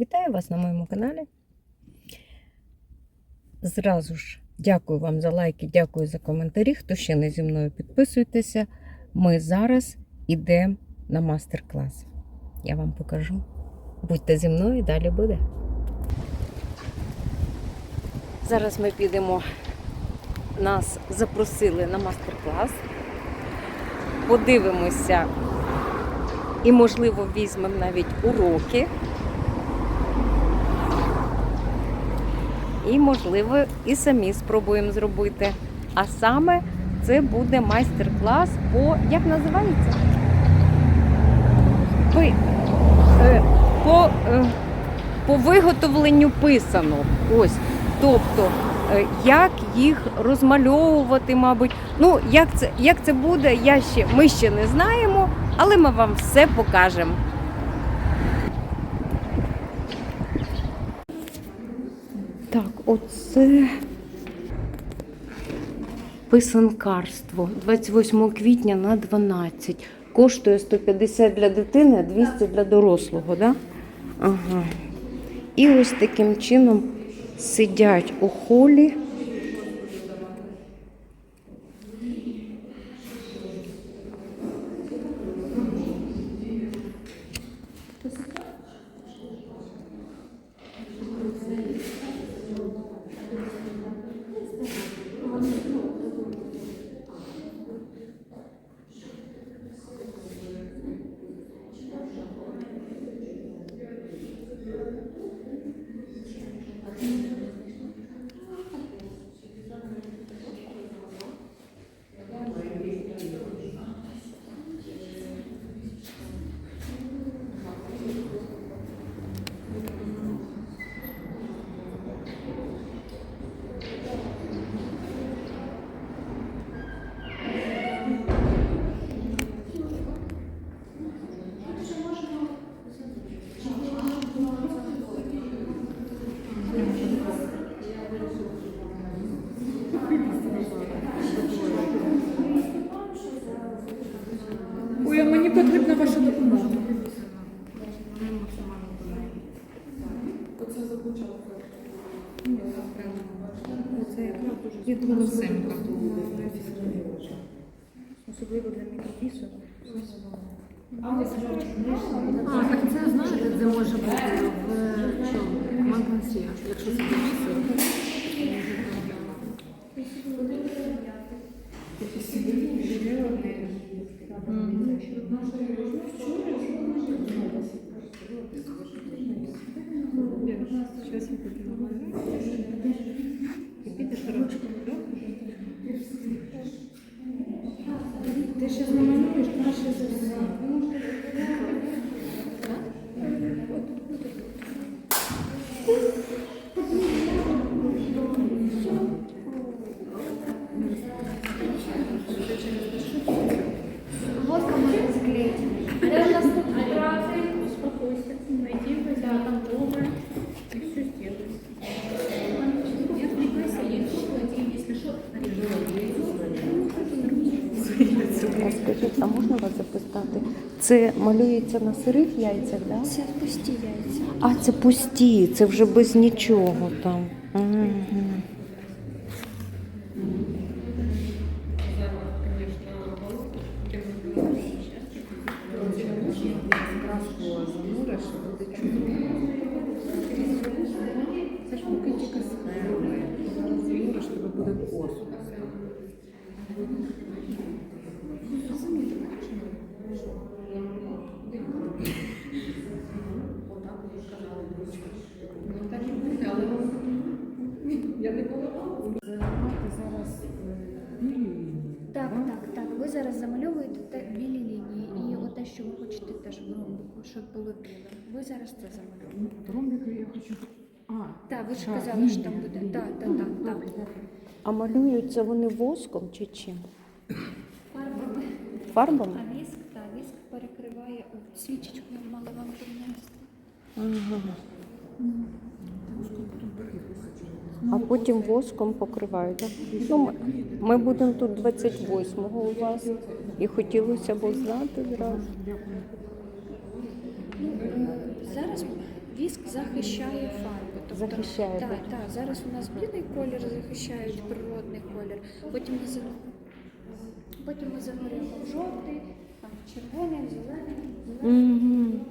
Вітаю вас на моєму каналі. Зразу ж дякую вам за лайки, дякую за коментарі. Хто ще не зі мною підписуйтеся. Ми зараз йдемо на мастер-клас. Я вам покажу. Будьте зі мною, і далі буде. Зараз ми підемо. Нас запросили на мастер-клас. Подивимося і, можливо, візьмемо навіть уроки. І, можливо, і самі спробуємо зробити. А саме це буде майстер-клас по як називається? Пи, е, по, е, по виготовленню писанок. Ось. Тобто, е, як їх розмальовувати, мабуть. Ну, як це, як це буде, я ще, ми ще не знаємо, але ми вам все покажемо. Так, оце писанкарство 28 квітня на 12. Коштує 150 для дитини, а 200 для дорослого, да? Ага. І ось таким чином сидять у холі. Оце заключалка. Це якраз дуже волосенька. Особливо для мікрофісу. А, так це знаєте, де може бути в чому? Магазі, якщо це. Зараз я піду в магазин. І підеш ручку. Ти ще знаменуєш наше за все. Вот кому склеить. Это у нас тут Успокойся, найди да, там дома и все сделай. Не отвлекайся, я если что, А скажіть, а можна вас запитати? Це малюється на сирих яйцях, да? Це пусті яйця. А це пусті, це вже без нічого там. Мгм. Це ж поки тільки схема. Замура, буде косу. Щоб було біле. Ви зараз це замальовуєте. Ромбики я хочу. А, Так, ви ж так, казали, що там буде. Так, так, так, так. А малюються вони воском чи чим? Фарбами. Фарбами? А віск, так, віск перекриває. Свічечку я мала вам принести. Ага. А потім воском покривають. так? Ну, ми, ми будемо тут 28-го у вас. І хотілося б знати зразу. Ну, захищає фарбу. Тобто захищає. Так, так, зараз у нас білий колір захищають природний колір. Потім ми за... потім ми занурюємо в жовтий, там в червоний, зелений, в зелений. Mm -hmm.